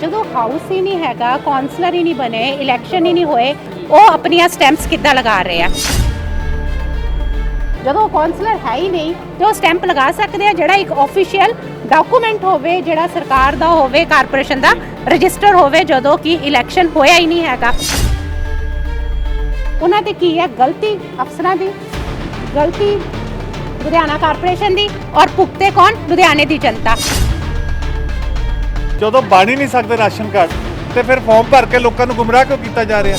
ਜਦੋਂ ਹਾਊਸ ਹੀ ਨਹੀਂ ਹੈਗਾ ਕਾਉਂਸਲਰ ਹੀ ਨਹੀਂ ਬਣੇ ਇਲੈਕਸ਼ਨ ਹੀ ਨਹੀਂ ਹੋਏ, ਉਹ ਆਪਣੀਆਂ ਸਟੈਂਪਸ ਕਿੱਦਾਂ ਲਗਾ ਰਹੇ ਆ? ਜਦੋਂ ਕਾਉਂਸਲਰ ਹੈ ਹੀ ਨਹੀਂ, ਤੇ ਉਹ ਸਟੈਂਪ ਲਗਾ ਸਕਦੇ ਆ ਜਿਹੜਾ ਇੱਕ ਆਫੀਸ਼ੀਅਲ ਡਾਕੂਮੈਂਟ ਹੋਵੇ, ਜਿਹੜਾ ਸਰਕਾਰ ਦਾ ਹੋਵੇ ਕਾਰਪੋਰੇਸ਼ਨ ਦਾ ਰਜਿਸਟਰ ਹੋਵੇ, ਜਦੋਂ ਕਿ ਇਲੈਕਸ਼ਨ ਹੋਇਆ ਹੀ ਨਹੀਂ ਹੈਗਾ। ਉਹਨਾਂ ਤੇ ਕੀ ਹੈ? ਗਲਤੀ ਅਫਸਰਾਂ ਦੀ? ਗਲਤੀ ਲੁਧਿਆਣਾ ਕਾਰਪੋਰੇਸ਼ਨ ਦੀ? ਔਰ ਭੁਗਤੇ ਕੌਣ? ਲੁਧਿਆਣੇ ਦੀ ਜਨਤਾ। ਜਦੋਂ ਬਣ ਹੀ ਨਹੀਂ ਸਕਦੇ ਰਾਸ਼ਨ ਕਾਰਡ ਤੇ ਫਿਰ ਫਾਰਮ ਭਰ ਕੇ ਲੋਕਾਂ ਨੂੰ ਗੁੰਮਰਾਹ ਕਿਉਂ ਕੀਤਾ ਜਾ ਰਿਹਾ?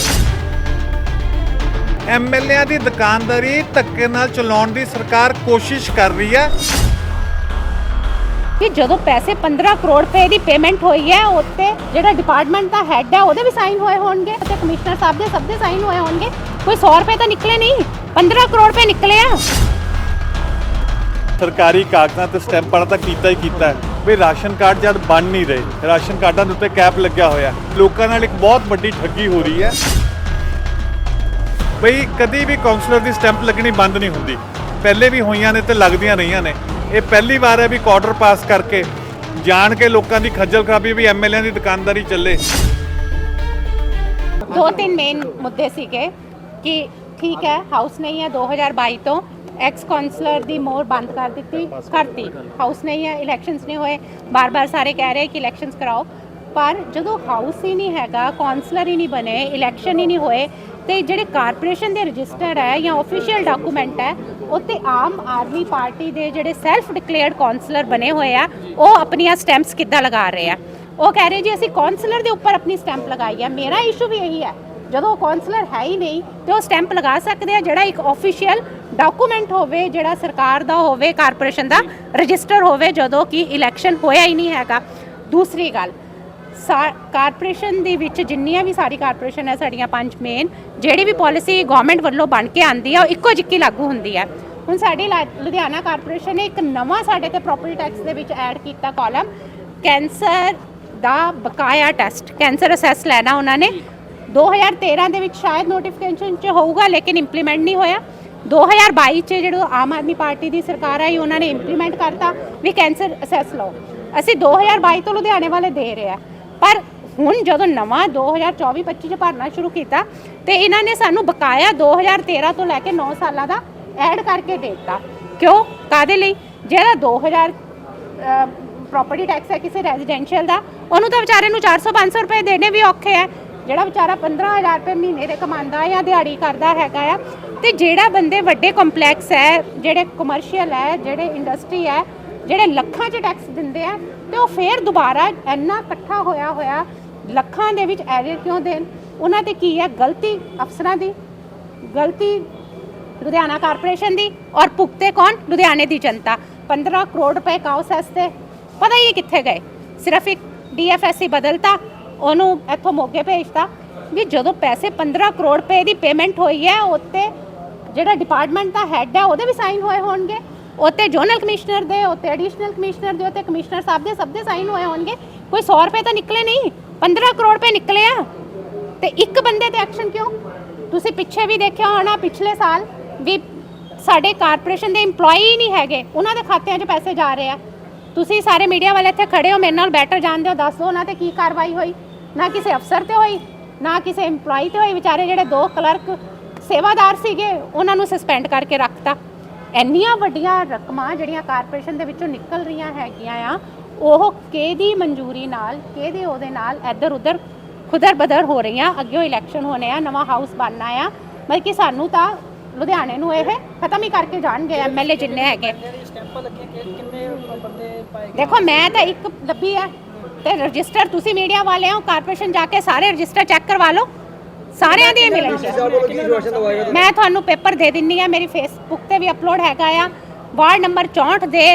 ਐਮਐਲਏਆਂ ਦੀ ਦੁਕਾਨਦਾਰੀ ਧੱਕੇ ਨਾਲ ਚਲਾਉਣ ਦੀ ਸਰਕਾਰ ਕੋਸ਼ਿਸ਼ ਕਰ ਰਹੀ ਹੈ। ਕਿ ਜਦੋਂ ਪੈਸੇ 15 ਕਰੋੜ ਰੁਪਏ ਦੀ ਪੇਮੈਂਟ ਹੋਈ ਹੈ ਉੱਤੇ ਜਿਹੜਾ ਡਿਪਾਰਟਮੈਂਟ ਦਾ ਹੈੱਡ ਹੈ ਉਹਦੇ ਵੀ ਸਾਈਨ ਹੋਏ ਹੋਣਗੇ ਤੇ ਕਮਿਸ਼ਨਰ ਸਾਹਿਬ ਦੇ ਸਭ ਦੇ ਸਾਈਨ ਹੋਏ ਹੋਣਗੇ। ਕੋਈ 100 ਰੁਪਏ ਤਾਂ ਨਿਕਲੇ ਨਹੀਂ 15 ਕਰੋੜ ਰੁਪਏ ਨਿਕਲੇ ਆ। ਸਰਕਾਰੀ ਕਾਗਜ਼ਾਂ ਤੇ ਸਟੈਂਪਾਂ ਤਾਂ ਕੀਤਾ ਹੀ ਕੀਤਾ ਹੈ। ਵੀ ਰਾਸ਼ਨ ਕਾਰਡ ਜਦ ਬਣ ਨਹੀਂ ਰਹੇ, ਰਾਸ਼ਨ ਕਾਰਡਾਂ ਦੇ ਉੱਤੇ ਕੈਪ ਲੱਗਿਆ ਹੋਇਆ। ਲੋਕਾਂ ਨਾਲ ਇੱਕ ਬਹੁਤ ਵੱਡੀ ਠੱਗੀ ਹੋ ਰਹੀ ਹੈ। ਬਈ ਕਦੀ ਵੀ ਕਾਉਂਸਲਰ ਦੀ ਸਟੈਂਪ ਲੱਗਣੀ ਬੰਦ ਨਹੀਂ ਹੁੰਦੀ। ਪਹਿਲੇ ਵੀ ਹੋਈਆਂ ਨੇ ਤੇ ਲੱਗਦੀਆਂ ਰਹੀਆਂ ਨੇ। ਇਹ ਪਹਿਲੀ ਵਾਰ ਹੈ ਵੀ ਆਰਡਰ ਪਾਸ ਕਰਕੇ ਜਾਣ ਕੇ ਲੋਕਾਂ ਦੀ ਖੱਜਲ ਖਰਾਬੀ ਵੀ ਐਮਐਲਏਆਂ ਦੀ ਦੁਕਾਨਦਾਰੀ ਚੱਲੇ। ਦੋ ਤਿੰਨ ਮੇਨ ਮੁੱਦੇ ਸੀਗੇ ਕਿ ਠੀਕ ਹੈ ਹਾਊਸ ਨਹੀਂ ਹੈ 2022 ਤੋਂ। ਐਕਸ ਕਾਉਂਸਲਰ ਦੀ ਮੋਹਰ ਬੰਦ ਕਰ ਦਿੱਤੀ, ਕਰਤੀ। ਹਾਊਸ ਨਹੀਂ ਹੈ ਇਲੈਕਸ਼ਨਸ ਨਹੀਂ ਹੋਏ। ਬਾਰ-ਬਾਰ ਸਾਰੇ ਕਹਿ ਰਹੇ ਕਿ ਇਲੈਕਸ਼ਨਸ ਕਰਾਓ। ਪਰ ਜਦੋਂ ਹਾਊਸ ਹੀ ਨਹੀਂ ਹੈਗਾ ਕਾਉਂਸਲਰ ਹੀ ਨਹੀਂ ਬਣੇ ਇਲੈਕਸ਼ਨ ਹੀ ਨਹੀਂ ਹੋਏ, ਤੇ ਜਿਹੜੇ ਕਾਰਪੋਰੇਸ਼ਨ ਦੇ ਰਜਿਸਟਰ ਹੈ ਜਾਂ ਆਫੀਸ਼ੀਅਲ ਡਾਕੂਮੈਂਟ ਹੈ ਉੱਤੇ ਆਮ ਆਦਮੀ ਪਾਰਟੀ ਦੇ ਜਿਹੜੇ ਸੈਲਫ ਡਿਕਲੇਅਰਡ ਕਾਉਂਸਲਰ ਬਣੇ ਹੋਏ ਆ, ਉਹ ਆਪਣੀਆਂ ਸਟੈਂਪਸ ਕਿੱਦਾਂ ਲਗਾ ਰਹੇ ਆ? ਉਹ ਕਹਿ ਰਹੇ ਜੀ, ਅਸੀਂ ਕਾਉਂਸਲਰ ਦੇ ਉੱਪਰ ਆਪਣੀ ਸਟੈਂਪ ਲਗਾਈ ਹੈ ਮੇਰਾ ਇਸ਼ੂ ਵੀ ਇਹੀ ਹੈ ਜਦੋਂ ਕਾਉਂਸਲਰ ਹੈ ਹੀ ਨਹੀਂ, ਤੇ ਉਹ ਸਟੈਂਪ ਲਗਾ ਸਕਦੇ ਆ ਜਿਹੜਾ ਇੱਕ ਆਫੀਸ਼ੀਅਲ ਡਾਕੂਮੈਂਟ ਹੋਵੇ, ਜਿਹੜਾ ਸਰਕਾਰ ਦਾ ਹੋਵੇ ਕਾਰਪੋਰੇਸ਼ਨ ਦਾ ਰਜਿਸਟਰ ਹੋਵੇ, ਜਦੋਂ ਕਿ ਇਲੈਕਸ਼ਨ ਹੋਇਆ ਹੀ ਨਹੀਂ ਹੈਗਾ। ਦੂਸਰੀ ਗੱਲ, ਸਾ- ਕਾਰਪੋਰੇਸ਼ਨ ਦੇ ਵਿੱਚ ਜਿੰਨੀਆਂ ਵੀ ਸਾਰੀ ਕਾਰਪੋਰੇਸ਼ਨ ਹੈ, ਸਾਡੀਆਂ ਪੰਜ ਮੇਨ ਜਿਹੜੀ ਵੀ ਪਾਲਿਸੀ ਗਵਰਨਮੈਂਟ ਵੱਲੋਂ ਬਣ ਕੇ ਆਂਦੀ ਆ, ਉਹ ਇੱਕੋ ਜਿੱਕੀ ਲਾਗੂ ਹੁੰਦੀ ਹੈ ਹੁਣ ਸਾਡੀ ਲਾ- ਲੁਧਿਆਣਾ ਕਾਰਪੋਰੇਸ਼ਨ ਨੇ ਇੱਕ ਨਵਾਂ ਸਾਡੇ ਤੇ ਪ੍ਰੋਪਰਟੀ ਟੈਕਸ ਦੇ ਵਿੱਚ ਐਡ ਕੀਤਾ ਕਾਲਮ ਕੈਂਸਰ ਦਾ ਬਕਾਇਆ ਟੈਸਟ ਕੈਂਸਰ ਅਸੈਸ ਲੈਣਾ ਉਹਨਾਂ ਨੇ। 2013 ਦੇ ਵਿੱਚ ਸ਼ਾਇਦ ਨੋਟੀਫਿਕੇਸ਼ਨ ਚ ਹੋਊਗਾ, ਲੇਕਿਨ ਇੰਪਲੀਮੈਂਟ ਨਹੀਂ ਹੋਇਆ। 2022 ਚ ਜਿਹੜਾ ਆਮ ਆਦਮੀ ਪਾਰਟੀ ਦੀ ਸਰਕਾਰ ਆਈ, ਉਹਨਾਂ ਨੇ ਇੰਪਲੀਮੈਂਟ ਕਰਤਾ। ਵੀ ਕੈਂਸਰ ਅਸੈਸ ਲਓ। ਅਸੀਂ 2022 ਤੋਂ ਲੁਧਿਆਣੇ ਵਾਲੇ ਦੇ ਰਹੇ ਆ। ਪਰ ਹੁਣ ਜਦੋਂ ਨਵਾਂ 2024-25 ਚ ਭਰਨਾ ਸ਼ੁਰੂ ਕੀਤਾ, ਤੇ ਇਹਨਾਂ ਨੇ ਸਾਨੂੰ ਬਕਾਇਆ 2013 ਤੋਂ ਲੈ ਕੇ 9 ਸਾਲਾਂ ਦਾ ਐਡ ਕਰਕੇ ਦੇ ਦਿੱਤਾ। ਕਿਉਂ? ਕਾਦੇ ਲਈ? ਜਿਹੜਾ 2000 ਪ੍ਰਾਪਰਟੀ ਟੈਕਸ ਹੈ, ਕਿਸੇ ਰੈਜ਼ੀਡੈਂਸ਼ੀਅਲ ਦਾ, ਉਹਨੂੰ ਤਾਂ ਵਿਚਾਰੇ ਨੂੰ 400-500 ਰੁਪਏ ਦੇਣੇ ਵੀ ਔਖੇ ਹੈ ਜਿਹੜਾ ਵਿਚਾਰਾ 15000 ਰੁਪਏ ਮਹੀਨੇ ਦੇ ਕਮਾਉਂਦਾ ਜਾਂ ਦਿਹਾੜੀ ਕਰਦਾ ਹੈਗਾ ਆ, ਤੇ ਜਿਹੜਾ ਬੰਦੇ ਵੱਡੇ ਕੰਪਲੈਕਸ ਹੈ, ਜਿਹੜੇ ਕਮਰਸ਼ੀਅਲ ਹੈ, ਜਿਹੜੇ ਇੰਡਸਟਰੀ ਹੈ, ਜਿਹੜੇ ਲੱਖਾਂ 'ਚ ਟੈਕਸ ਦਿੰਦੇ ਆ, ਤੇ ਉਹ ਫੇਰ ਦੁਬਾਰਾ ਇੰਨਾ ਇਕੱਠਾ ਹੋਇਆ ਹੋਇਆ ਲੱਖਾਂ ਦੇ ਵਿੱਚ ਐਰਰ ਕਿਉਂ ਦੇਣ? ਉਹਨਾਂ ਤੇ ਕੀ ਹੈ? ਗਲਤੀ ਅਫਸਰਾਂ ਦੀ, ਗਲਤੀ ਲੁਧਿਆਣਾ ਕਾਰਪੋਰੇਸ਼ਨ ਦੀ ਔਰ ਭੁਗਤੇ ਕੌਣ? ਲੁਧਿਆਣੇ ਦੀ ਜਨਤਾ। 15 ਕਰੋੜ ਰੁਪਏ ਕਾਉਸੈਸ ਵਾਸਤੇ ਪਤਾ ਹੀ ਕਿੱਥੇ ਗਏ? ਸਿਰਫ ਇੱਕ ਡੀਐਫਐਸਸੀ ਬਦਲਤਾ ਉਹਨੂੰ ਇੱਥੋਂ ਮੋਗੇ ਭੇਜਤਾ ਵੀ ਜਦੋਂ ਪੈਸੇ 15 ਕਰੋੜ ਰੁਪਏ ਦੀ ਪੇਮੈਂਟ ਹੋਈ ਹੈ ਉੱਤੇ ਜਿਹੜਾ ਡਿਪਾਰਟਮੈਂਟ ਦਾ ਹੈੱਡ ਹੈ, ਉਹਦੇ ਵੀ ਸਾਈਨ ਹੋਏ ਹੋਣਗੇ। ਉੱਤੇ ਜ਼ੋਨਲ ਕਮਿਸ਼ਨਰ ਦੇ ਉੱਤੇ ਐਡੀਸ਼ਨਲ ਕਮਿਸ਼ਨਰ ਦੇ ਉੱਤੇ ਕਮਿਸ਼ਨਰ ਸਾਹਿਬ ਦੇ ਸਭ ਦੇ ਸਾਈਨ ਹੋਏ ਹੋਣਗੇ। ਕੋਈ 100 ਰੁਪਏ ਤਾਂ ਨਿਕਲੇ ਨਹੀਂ 15 ਕਰੋੜ ਰੁਪਏ ਨਿਕਲੇ ਆ। ਤੇ ਇੱਕ ਬੰਦੇ ਤੇ ਐਕਸ਼ਨ ਕਿਉਂ? ਤੁਸੀਂ ਪਿੱਛੇ ਵੀ ਦੇਖਿਆ ਹੋਣਾ ਪਿਛਲੇ ਸਾਲ ਵੀ ਸਾਡੇ ਕਾਰਪੋਰੇਸ਼ਨ ਦੇ EMPLOYE ਨਹੀਂ ਹੈਗੇ, ਉਹਨਾਂ ਦੇ ਖਾਤਿਆਂ 'ਚ ਪੈਸੇ ਜਾ ਰਹੇ ਆ। ਤੁਸੀਂ ਸਾਰੇ ਮੀਡੀਆ ਵਾਲੇ ਇੱਥੇ ਖੜੇ ਹੋ, ਮੇਰੇ ਨਾਲ ਬੈਟਰ ਜਾਣਦੇ ਹੋ ਦੱਸ ਦਿਓ ਉਹਨਾਂ ਤੇ ਕੀ ਕਾਰਵਾਈ ਹੋਈ। ਨਾ ਕਿਸੇ ਅਫਸਰ ਤੇ ਹੋਈ ਨਾ ਕਿਸੇ EMPLOYE ਤੇ ਹੋਈ। ਵਿਚਾਰੇ ਜਿਹੜੇ ਦੋ ਕਲਰਕ ਸੇਵਾਦਾਰ ਸੀਗੇ ਉਹਨਾਂ ਨੂੰ ਸਸਪੈਂਡ ਕਰਕੇ ਰੱਖਤਾ। ਇੰਨੀਆਂ ਵੱਡੀਆਂ ਰਕਮਾਂ ਜਿਹੜੀਆਂ ਕਾਰਪੋਰੇਸ਼ਨ ਦੇ ਵਿੱਚੋਂ ਨਿਕਲ ਰਹੀਆਂ ਹੈਗੀਆਂ ਆ ਉਹ ਕਿਹਦੀ ਮਨਜ਼ੂਰੀ ਨਾਲ ਕਿਹਦੇ ਉਹਦੇ ਨਾਲ ਇੱਧਰ ਉੱਧਰ ਖੁਦਰ ਬਦਰ ਹੋ ਰਹੀਆਂ? ਅੱਗੇ ਇਲੈਕਸ਼ਨ ਹੋਣੇ ਆ ਨਵਾਂ ਹਾਊਸ ਬਣਨਾ ਆ। ਮਤਲਬ ਕਿ ਸਾਨੂੰ ਤਾਂ ਲੁਧਿਆਣੇ ਨੂੰ ਇਹ ਖਤਮ ਹੀ ਕਰਕੇ ਜਾਣਗੇ ਐਮਐਲਏ ਜਿੰਨੇ ਹੈਗੇ। ਦੇਖੋ ਮੈਂ ਤਾਂ ਇੱਕ ਲੱਭੀ ਹੈ ਤੇ ਰਜਿਸਟਰ ਤੁਸੀਂ ਮੀਡੀਆ ਵਾਲੇ ਹੋ ਕਾਰਪੋਰੇਸ਼ਨ ਜਾ ਕੇ ਸਾਰੇ ਰਜਿਸਟਰ ਚੈੱਕ ਕਰਵਾ ਲਓ। ਸਾਰਿਆਂ ਦੇ ਮਿਲਣਗੇ ਮੈਂ ਤੁਹਾਨੂੰ ਪੇਪਰ ਦੇ ਦਿੰਨੀ ਆ ਮੇਰੀ ਫੇਸਬੁੱਕ ਤੇ ਵੀ ਅਪਲੋਡ ਹੈਗਾ ਆ। ਵਾਰਡ ਨੰਬਰ 64 ਦੇ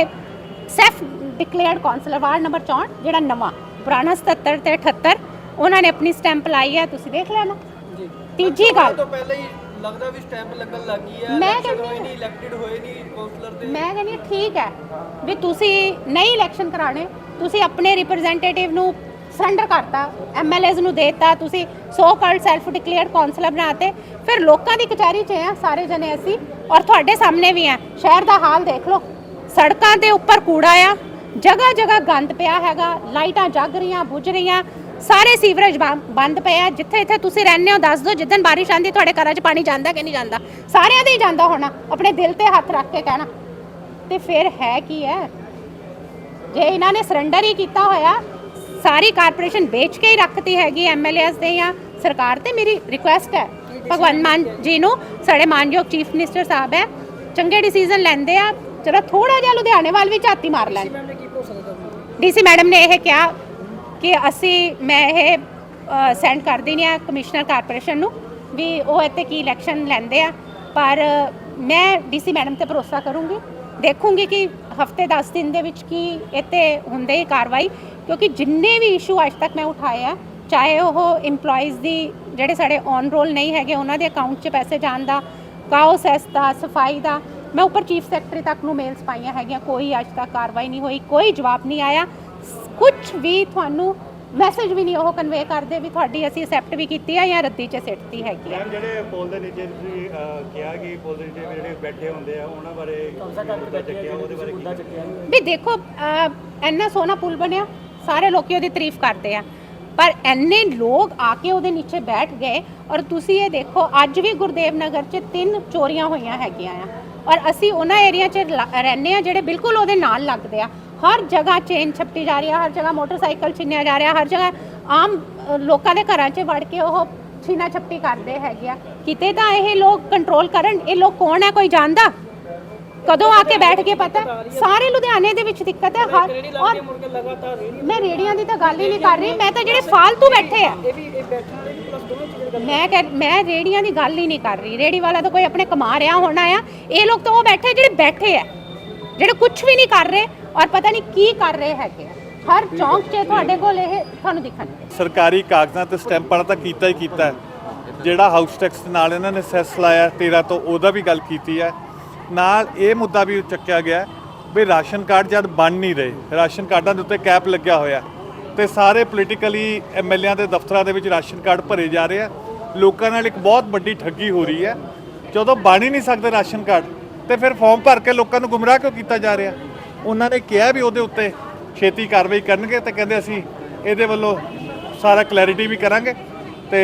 self declared councillor ward number 64 ਜਿਹੜਾ ਨਵਾਂ ਪੁਰਾਣਾ 77 ਤੇ 78 ਉਹਨਾਂ ਨੇ ਆਪਣੀ ਸਟੈਂਪ ਲਾਈ ਹੈ ਤੁਸੀਂ ਦੇਖ ਲੈਣਾ। ਜੀ। ਤੀਜੀ ਗੱਲ। ਤੋਂ ਪਹਿਲਾਂ ਹੀ ਲੱਗਦਾ ਵੀ ਸਟੈਂਪ ਲੱਗਣ ਲੱਗੀ ਹੈ ਮੈਂ ਕਹਿੰਦੀ ਨਹੀਂ ਇਲੈਕਟਡ ਹੋਏ ਨਹੀਂ ਕਾਉਂਸਲਰ ਦੇ। ਮੈਂ ਕਹਿੰਦੀ ਠੀਕ ਹੈ ਵੀ ਤੁਸੀਂ ਨਹੀਂ ਇਲੈਕਸ਼ਨ ਕਰਾਣੇ ਤੁਸੀਂ ਆਪਣੇ ਰਿਪਰੈਜ਼ੈਂਟੇਟਿਵ ਨੂੰ ਸਰੈਂਡਰ ਕਰਤਾ ਐਮਐਲਏਜ਼ ਨੂੰ ਦੇਤਾ, ਤੁਸੀਂ so called self declared councillor ਬਣਾਤੇ, ਫਿਰ ਲੋਕਾਂ ਦੀ ਕਚਹਿਰੀ 'ਚ ਆ, ਸਾਰੇ ਜਣੇ ਅਸੀਂ, ਔਰ ਤੁਹਾਡੇ ਸਾਹਮਣੇ ਵੀ ਆ, ਸ਼ਹਿਰ ਦਾ ਹਾਲ ਦੇਖ ਲਓ। ਸੜਕਾਂ ਦੇ ਉੱਪਰ ਕੂੜਾ ਆ ਜਗ੍ਹਾ ਜਗ੍ਹਾ ਗੰਦ ਪਿਆ ਹੈਗਾ, ਲਾਈਟਾਂ ਜਗ ਰਹੀਆਂ, ਬੁਝ ਰਹੀਆਂ, ਸਾਰੇ ਸੀਵਰੇਜ ਬੰ- ਬੰਦ ਪਏ ਆ ਜਿੱਥੇ ਇੱਥੇ ਤੁਸੀਂ ਰਹਿੰਦੇ ਹੋ, ਦੱਸ ਦਿਓ, ਜਿੱਦਣ ਬਾਰਿਸ਼ ਆਂਦੀ ਤੁਹਾਡੇ ਘਰਾਂ 'ਚ ਪਾਣੀ ਜਾਂਦਾ ਕਿ ਨਹੀਂ ਜਾਂਦਾ? ਸਾਰਿਆਂ ਦੇ ਹੀ ਜਾਂਦਾ ਹੋਣਾ, ਆਪਣੇ ਦਿਲ ਤੇ ਹੱਥ ਰੱਖ ਕੇ ਕਹਿਣਾ। ਤੇ ਫਿਰ ਹੈ ਕੀ ਹੈ ਜੇ ਇਹਨਾਂ ਨੇ ਸਰੈਂਡਰ ਹੀ ਕੀਤਾ ਹੋਇਆ ਸਾਰੀ ਕਾਰਪੋਰੇਸ਼ਨ ਵੇਚ ਕੇ ਹੀ ਰੱਖਤੀ ਹੈਗੀ ਐਮਐਲਏਸ ਦੇ ਜਾਂ ਸਰਕਾਰ ਤੇ ਮੇਰੀ ਰਿਕੁਐਸਟ ਹੈ। ਭਗਵੰਤ ਮਾਨ ਜੀ ਨੂੰ ਸਾਡੇ ਮਾਨਯੋਗ ਚੀਫ ਮਿਨਿਸਟਰ ਸਾਹਿਬ ਹੈ ਚੰਗੇ ਡਿਸੀਜਨ ਲੈਂਦੇ ਆ ਜਰਾ ਥੋੜਾ ਜਿਹਾ ਲੁਧਿਆਣੇ ਵੱਲ ਵੀ ਝਾਤੀ ਮਾਰ ਲੈਣ। ਡੀਸੀ ਮੈਡਮ ਨੇ ਇਹ ਕਿਹਾ ਕਿ ਅਸੀਂ ਮੈਂ ਇਹ ਸੈਂਡ ਕਰ ਦਿੰਦੀ ਆ ਕਮਿਸ਼ਨਰ ਕਾਰਪੋਰੇਸ਼ਨ ਨੂੰ ਵੀ ਉਹ ਇੱਥੇ ਕੀ ਇਲੈਕਸ਼ਨ ਲੈਂਦੇ ਆ। ਪਰ ਮੈਂ ਡੀਸੀ ਮੈਡਮ ਤੇ ਭਰੋਸਾ ਕਰੂੰਗੀ ਦੇਖੂੰਗੀ ਕਿ ਹਫ਼ਤੇ 10 ਦਿਨ ਦੇ ਵਿੱਚ ਕੀ ਇੱਥੇ ਹੁੰਦੇ ਹੀ ਕਾਰਵਾਈ, ਕਿਉਂਕਿ ਜਿੰਨੇ ਵੀ ਇਸ਼ੂ ਅੱਜ ਤੱਕ ਮੈਂ ਉਠਾਏ ਆ, ਚਾਹੇ ਉਹ EMPLOYEES ਦੀ ਜਿਹੜੇ ਸਾਡੇ ਔਨ ਰੋਲ ਨਹੀਂ ਹੈਗੇ, ਉਹਨਾਂ ਦੇ ਅਕਾਊਂਟ 'ਚ ਪੈਸੇ ਜਾਣ ਦਾ ਕਾਓ ਸੈਸ ਦਾ, ਸਫ਼ਾਈ ਦਾ, ਮੈਂ ਉੱਪਰ ਚੀਫ ਸੈਕਟਰੀ ਤੱਕ ਨੂੰ ਮੇਲਸ ਪਾਈਆਂ ਹੈਗੀਆਂ, ਕੋਈ ਅੱਜ ਤੱਕ ਕਾਰਵਾਈ ਨਹੀਂ ਹੋਈ, ਕੋਈ ਜਵਾਬ ਨਹੀਂ ਆਇਆ। ਕੁਝ ਵੀ ਤੁਹਾਨੂੰ ਮੈਸੇਜ ਵੀ ਨਹੀਂ ਉਹ ਕਨਵੇ ਕਰਦੇ ਵੀ ਤੁਹਾਡੀ ਅਸੀਂ ਅਸੈਪਟ ਵੀ ਕੀਤੀ ਹੈ ਜਾਂ ਰੱਦੀ 'ਚ ਸਿੱਟਤੀ ਹੈਗੀ ਹੈ ਮੈਮ ਜਿਹੜੇ ਪੁਲ ਦੇ ਨੀਚੇ ਤੁਸੀਂ ਅਹ, ਕਿਹਾ ਕਿ ਪੁਲ ਦੇ ਨੀਚੇ ਜਿਹੜੇ ਬੈਠੇ ਹੁੰਦੇ ਆ ਉਹਨਾਂ ਬਾਰੇ ਮੁੱਦਾ ਚੱਕਿਆ ਉਹਦੇ ਬਾਰੇ ਕੀ ਵੀ ਦੇਖੋ ਅਹ, ਇੰਨਾ ਸੋਹਣਾ ਪੁਲ ਬਣਿਆ ਸਾਰੇ ਲੋਕੀ ਉਹਦੀ ਤਾਰੀਫ ਕਰਦੇ ਆ। ਪਰ ਐਨੇ ਲੋਕ ਆ ਕੇ ਉਹਦੇ ਨੀਚੇ ਬੈਠ ਗਏ ਔਰ ਤੁਸੀਂ ਇਹ ਦੇਖੋ ਅੱਜ ਵੀ ਗੁਰਦੇਵ ਨਗਰ 'ਚ ਤਿੰਨ ਚੋਰੀਆਂ ਹੋਈਆਂ ਹੈਗੀਆਂ ਆ। ਔਰ ਅਸੀਂ ਉਹਨਾਂ ਏਰੀਆ 'ਚ ਲ- ਰਹਿੰਦੇ ਆ ਜਿਹੜੇ ਬਿਲਕੁਲ ਉਹਦੇ ਨਾਲ ਲੱਗਦੇ ਆ। ਹਰ ਜਗ੍ਹਾ ਚੇਨ ਛਪਟੀ ਜਾ ਰਹੀ ਆ ਹਰ ਜਗ੍ਹਾ ਮੋਟਰਸਾਈਕਲ ਛਿੰਨਿਆ ਜਾ ਰਿਹਾ ਹਰ ਜਗ੍ਹਾ ਆਮ ਲੋਕਾਂ ਦੇ ਘਰਾਂ 'ਚ ਵੜ ਕੇ ਉਹ ਛੀਨਾ ਛਪਟੀ ਕਰਦੇ ਹੈਗੇ ਆ। ਕਿਤੇ ਤਾਂ ਇਹ ਲੋਕ ਕੰਟਰੋਲ ਕਰਨ ਇਹ ਲੋਕ ਕੌਣ ਹੈ ਕੋਈ ਜਾਣਦਾ? ਕਦੋਂ ਆ ਕੇ ਬੈਠ ਕੇ ਪਤਾ? ਸਾਰੇ ਲੁਧਿਆਣੇ ਦੇ ਵਿੱਚ ਦਿੱਕਤ ਹੈ ਹਰ ਔਰ ਮੈਂ ਰੇੜੀਆਂ ਦੀ ਤਾਂ ਗੱਲ ਹੀ ਨਹੀਂ ਕਰ ਰਹੀ ਮੈਂ ਤਾਂ ਜਿਹੜੇ ਫਾਲਤੂ ਬੈਠੇ ਆ। ਮੈਂ ਮੈਂ ਰੇੜੀਆਂ ਦੀ ਗੱਲ ਹੀ ਨਹੀਂ ਕਰ ਰਹੀ ਰੇੜੀ ਵਾਲਾ ਤਾਂ ਕੋਈ ਆਪਣੇ ਕਮਾ ਰਿਹਾ ਹੋਣਾ ਆ ਇਹ ਲੋਕ ਤਾਂ ਉਹ ਬੈਠੇ ਜਿਹੜੇ ਬੈਠੇ ਆ ਜਿਹੜੇ ਕੁਝ ਵੀ ਨਹੀਂ ਕਰ ਰਹੇ ਔਰ ਪਤਾ ਨਹੀਂ ਕੀ ਕਰ ਰਹੇ ਹੈਗੇ ਹਰ ਚੌਂਕ 'ਚ ਤੁਹਾਡੇ ਕੋਲ ਇਹ ਤੁਹਾਨੂੰ ਦਿਖਣਗੇ ਸਰਕਾਰੀ ਕਾਗਜ਼ਾਂ ਤੇ ਸਟੈਂਪ ਤਾਂ ਕੀਤਾ ਹੀ ਕੀਤਾ ਹੈ। ਜਿਹੜਾ ਹਾਊਸ ਟੈਕਸ ਨਾਲ ਇਹਨਾਂ ਨੇ ਸੈਸ ਲਾਇਆ 13 ਤੋਂ ਉਹਦਾ ਵੀ ਗੱਲ ਕੀਤੀ ਹੈ। ਨਾਲ ਇਹ ਮੁੱਦਾ ਵੀ ਚੱਕਿਆ ਗਿਆ ਵੀ ਰਾਸ਼ਨ ਕਾਰਡ ਜਦ ਬਣ ਨਹੀਂ ਰਹੇ, ਰਾਸ਼ਨ ਕਾਰਡਾਂ ਦੇ ਉੱਤੇ ਕੈਪ ਲੱਗਿਆ ਹੋਇਆ ਤੇ ਸਾਰੇ ਪੋਲੀਟੀਕਲੀ ਐਮਐਲਏਆਂ ਦੇ ਦਫ਼ਤਰਾਂ ਦੇ ਵਿੱਚ ਰਾਸ਼ਨ ਕਾਰਡ ਭਰੇ ਜਾ ਰਹੇ ਆ ਲੋਕਾਂ ਨਾਲ ਇੱਕ ਬਹੁਤ ਵੱਡੀ ਠੱਗੀ ਹੋ ਰਹੀ ਹੈ। ਜਦੋਂ ਬਣ ਹੀ ਨਹੀਂ ਸਕਦੇ ਰਾਸ਼ਨ ਕਾਰਡ, ਤੇ ਫਿਰ ਫਾਰਮ ਭਰ ਕੇ ਲੋਕਾਂ ਨੂੰ ਗੁੰਮਰਾਹ ਕਿਉਂ ਕੀਤਾ ਜਾ ਰਿਹਾ? ਉਹਨਾਂ ਨੇ ਕਿਹਾ ਵੀ ਉਹਦੇ ਉੱਤੇ ਛੇਤੀ ਕਾਰਵਾਈ ਕਰਨਗੇ ਤੇ ਕਹਿੰਦੇ ਅਸੀਂ ਇਹਦੇ ਵੱਲੋਂ ਸਾਰਾ ਕਲੈਰਿਟੀ ਵੀ ਕਰਾਂਗੇ ਤੇ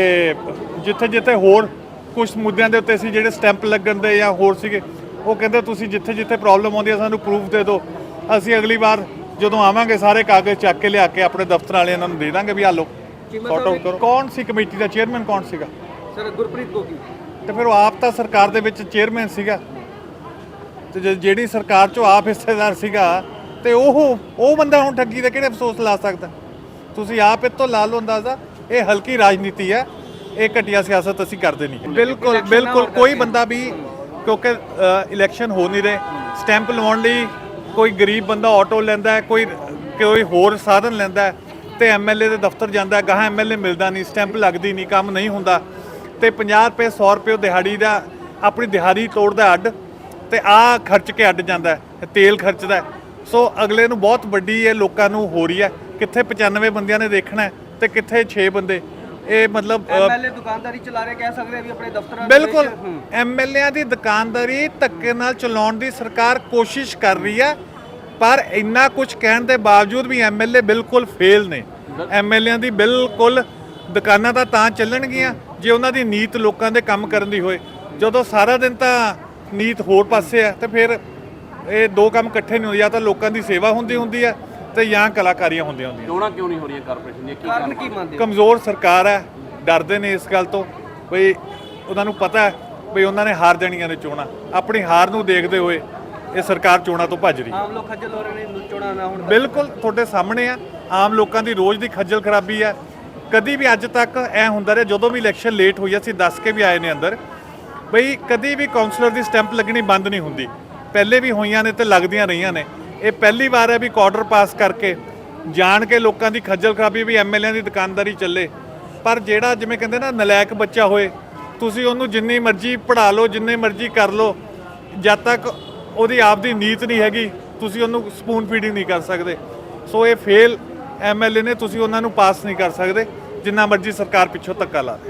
ਜਿੱਥੇ ਜਿੱਥੇ ਹੋਰ ਕੁਝ ਮੁੱਦਿਆਂ ਦੇ ਉੱਤੇ ਸੀ ਜਿਹੜੇ ਸਟੈਂਪ ਲੱਗਣ ਦੇ ਜਾਂ ਹੋਰ ਸੀਗੇ ਉਹ ਕਹਿੰਦੇ ਤੁਸੀਂ ਜਿੱਥੇ ਜਿੱਥੇ ਪ੍ਰੋਬਲਮ ਆਉਂਦੀ ਹੈ ਸਾਨੂੰ ਪ੍ਰੂਫ ਦੇ ਦਿਓ। ਅਸੀਂ ਅਗਲੀ ਵਾਰ ਜਦੋਂ ਆਵਾਂਗੇ ਸਾਰੇ ਕਾਗਜ਼ ਚੱਕ ਕੇ ਲਿਆ ਕੇ ਆਪਣੇ ਦਫ਼ਤਰ ਵਾਲਿਆਂ ਨੂੰ ਦੇ ਦਾਂਗੇ ਵੀ ਆ ਲਓ ਸੌਟ ਆਊਟ ਕਰੋ। ਕੌਣ ਸੀ ਕਮੇਟੀ ਦਾ ਚੇਅਰਮੈਨ ਕੌਣ ਸੀਗਾ? ਸਰ ਗੁਰਪ੍ਰੀਤ ਗੋਗੀ। ਤੇ ਫਿਰ ਉਹ ਆਪ ਤਾਂ ਸਰਕਾਰ ਦੇ ਵਿੱਚ ਚੇਅਰਮੈਨ ਸੀਗਾ। ਤੇ ਜੇ- ਜਿਹੜੀ ਸਰਕਾਰ ਚੋਂ ਆਪ ਹਿੱਸੇਦਾਰ ਸੀਗਾ ਤੇ ਉਹ ਉਹ ਬੰਦਾ ਹੁਣ ਠੱਗੀ ਦੇ ਕਿਹੜੇ ਅਫਸੋਸ ਲਾ ਸਕਦਾ? ਤੁਸੀਂ ਆਪ ਇਹ ਤੋਂ ਲਾ ਲਓ ਅੰਦਾਜ਼ਾ ਇਹ ਹਲਕੀ ਰਾਜਨੀਤੀ ਹੈ ਇਹ ਘਟੀਆ ਸਿਆਸਤ ਅਸੀਂ ਕਰਦੇ ਨਹੀਂ। ਬਿਲਕੁਲ ਬਿਲਕੁਲ ਕੋਈ ਬੰਦਾ ਵੀ ਕਿਉਂਕਿ ਇਲੈਕਸ਼ਨ ਹੋ ਨਹੀਂ ਰਹੇ। ਸਟੈਂਪ ਲਵਾਉਣ ਲਈ ਕੋਈ ਗਰੀਬ ਬੰਦਾ ਆਟੋ ਲੈਂਦਾ ਹੈ ਕੋਈ ਕੋਈ ਹੋਰ ਸਾਧਨ ਲੈਂਦਾ ਹੈ ਤੇ ਐਮਐਲਏ ਦੇ ਦਫ਼ਤਰ ਜਾਂਦਾ ਹੈ ਗਾਹਾਂ ਐਮਐਲਏ ਮਿਲਦਾ ਨਹੀਂ ਸਟੈਂਪ ਲੱਗਦੀ ਨਹੀਂ ਕੰਮ ਨਹੀਂ ਹੁੰਦਾ। ਤੇ 50 ਰੁਪਏ 100 ਰੁਪਏ ਉਹ ਦਿਹਾੜੀ ਦਾ ਆਪਣੀ ਦਿਹਾੜੀ ਤੋੜਦਾ ਅੱਡ। ਤੇ ਆ ਖਰਚ ਕੇ ਅੱਡ ਜਾਂਦਾ ਤੇਲ ਖਰਚਦਾ। ਸੋ ਅਗਲੇ ਨੂੰ ਬਹੁਤ ਵੱਡੀ ਇਹ ਲੋਕਾਂ ਨੂੰ ਹੋ ਰਹੀ ਹੈ ਕਿੱਥੇ 95 ਬੰਦਿਆਂ ਨੇ ਦੇਖਣਾ ਤੇ ਕਿੱਥੇ 6 ਬੰਦੇ ਇਹ ਮਤਲਬ ਐਮਐਲਏ ਦੁਕਾਨਦਾਰੀ ਚਲਾ ਰਹੇ ਕਹਿ ਸਕਦੇ ਆ ਵੀ ਆਪਣੇ ਦਫ਼ਤਰਾਂ ਦੇ ਬਿਲਕੁਲ। ਐਮਐਲਏਆਂ ਦੀ ਦੁਕਾਨਦਾਰੀ ਧੱਕੇ ਨਾਲ ਚਲਾਉਣ ਦੀ ਸਰਕਾਰ ਕੋਸ਼ਿਸ਼ ਕਰ ਰਹੀ ਹੈ ਪਰ ਇੰਨਾ ਕੁਝ ਕਹਿਣ ਦੇ ਬਾਵਜੂਦ ਵੀ ਐਮਐਲਏ ਬਿਲਕੁਲ ਫੇਲ ਨੇ ਐਮਐਲਏਆਂ ਦੀ ਬਿਲਕੁਲ ਦੁਕਾਨਾਂ ਤਾਂ ਤਾਂ ਚੱਲਣਗੀਆਂ ਜੇ ਉਹਨਾਂ ਦੀ ਨੀਤ ਲੋਕਾਂ ਦੇ ਕੰਮ ਕਰਨ ਦੀ ਹੋਏ ਜਦੋਂ ਸਾਰਾ ਦਿਨ ਤਾਂ ਨੀਤ ਹੋਰ ਪਾਸੇ ਆ ਤੇ ਫਿਰ ਇਹ ਦੋ ਕੰਮ ਇਕੱਠੇ ਨਹੀਂ ਹੁੰਦੇ ਜਾਂ ਤਾਂ ਲੋਕਾਂ ਦੀ ਸੇਵਾ ਹੁੰਦੀ ਹੁੰਦੀ ਹੈ ਤੇ ਜਾਂ ਕਲਾਕਾਰੀਆਂ ਹੁੰਦੀਆਂ ਹੁੰਦੀਆਂ। ਚੋਣਾਂ ਕਿਉਂ ਨਹੀਂ ਹੋ ਰਹੀਆਂ ਕਾਰਪੋਰੇਸ਼ਨ ਦੀਆਂ? ਕੀ ਕਾਰਨ ਕੀ ਮੰਨਦੇ ਹੋ? ਕਮਜ਼ੋਰ ਸਰਕਾਰ ਹੈ ਡਰਦੇ ਨੇ ਇਸ ਗੱਲ ਤੋਂ ਵੀ ਉਹਨਾਂ ਨੂੰ ਪਤਾ ਹੈ ਵੀ ਉਹਨਾਂ ਨੇ ਹਾਰ ਜਾਣੀਆਂ ਨੇ ਚੋਣਾਂ। ਆਪਣੀ ਹਾਰ ਨੂੰ ਦੇਖਦੇ ਹੋਏ ਇਹ ਸਰਕਾਰ ਚੋਣਾਂ ਤੋਂ ਭੱਜ ਰਹੀ ਹੈ। ਆਮ ਲੋਕ ਖੱਜਲ ਹੋ ਰਹੇ ਨੇ ਚੋਣਾਂ ਨਾ ਹੁਣ ਬਿਲਕੁਲ ਤੁਹਾਡੇ ਸਾਹਮਣੇ ਆ ਆਮ ਲੋਕਾਂ ਦੀ ਰੋਜ਼ ਦੀ ਖੱਜਲ ਖਰਾਬੀ ਹੈ। ਕਦੀ ਵੀ ਅੱਜ ਤੱਕ ਐ ਹੁੰਦਾ ਰਿਹਾ ਜਦੋਂ ਵੀ ਇਲੈਕਸ਼ਨ ਲੇਟ ਹੋਈ ਅਸੀਂ ਦੱਸ ਕੇ ਵੀ ਆਏ ਨੇ ਅੰਦਰ ਬਈ ਕਦੀ ਵੀ ਕਾਉਂਸਲਰ ਦੀ ਸਟੈਂਪ ਲੱਗਣੀ ਬੰਦ ਨਹੀਂ ਹੁੰਦੀ। ਪਹਿਲੇ ਵੀ ਹੋਈਆਂ ਨੇ ਤੇ ਲੱਗਦੀਆਂ ਰਹੀਆਂ ਨੇ। ਇਹ ਪਹਿਲੀ ਵਾਰ ਹੈ ਵੀ ਕਾਰਡਰ ਪਾਸ ਕਰਕੇ ਜਾਣ ਕੇ ਲੋਕਾਂ ਦੀ ਖੱਜਲ ਖਰਾਬੀ ਵੀ ਐਮਐਲਏ ਦੀ ਦੁਕਾਨਦਾਰੀ ਚੱਲੇ। ਪਰ ਜਿਹੜਾ ਜਿਵੇਂ ਕਹਿੰਦੇ ਨਾ, ਨਲਾਇਕ ਬੱਚਾ ਹੋਏ, ਤੁਸੀਂ ਉਹਨੂੰ ਜਿੰਨੀ ਮਰਜ਼ੀ ਪੜ੍ਹਾ ਲਓ, ਜਿੰਨੇ ਮਰਜ਼ੀ ਕਰ ਲਓ, ਜਦ ਤੱਕ ਉਹਦੀ ਆਪਦੀ ਨੀਤ ਨਹੀਂ ਹੈਗੀ, ਤੁਸੀਂ ਉਹਨੂੰ ਸਪੂਨ ਫੀਡਿੰਗ ਨਹੀਂ ਕਰ ਸਕਦੇ। ਸੋ ਇਹ ਫੇਲ ਐਮਐਲਏ ਨੇ, ਤੁਸੀਂ ਉਹਨਾਂ ਨੂੰ ਪਾਸ ਨਹੀਂ ਕਰ ਸਕਦੇ, ਜਿੰਨਾ ਮਰਜ਼ੀ ਸਰਕਾਰ ਪਿੱਛੋਂ ਧੱਕਾ ਲਾ ਦੇ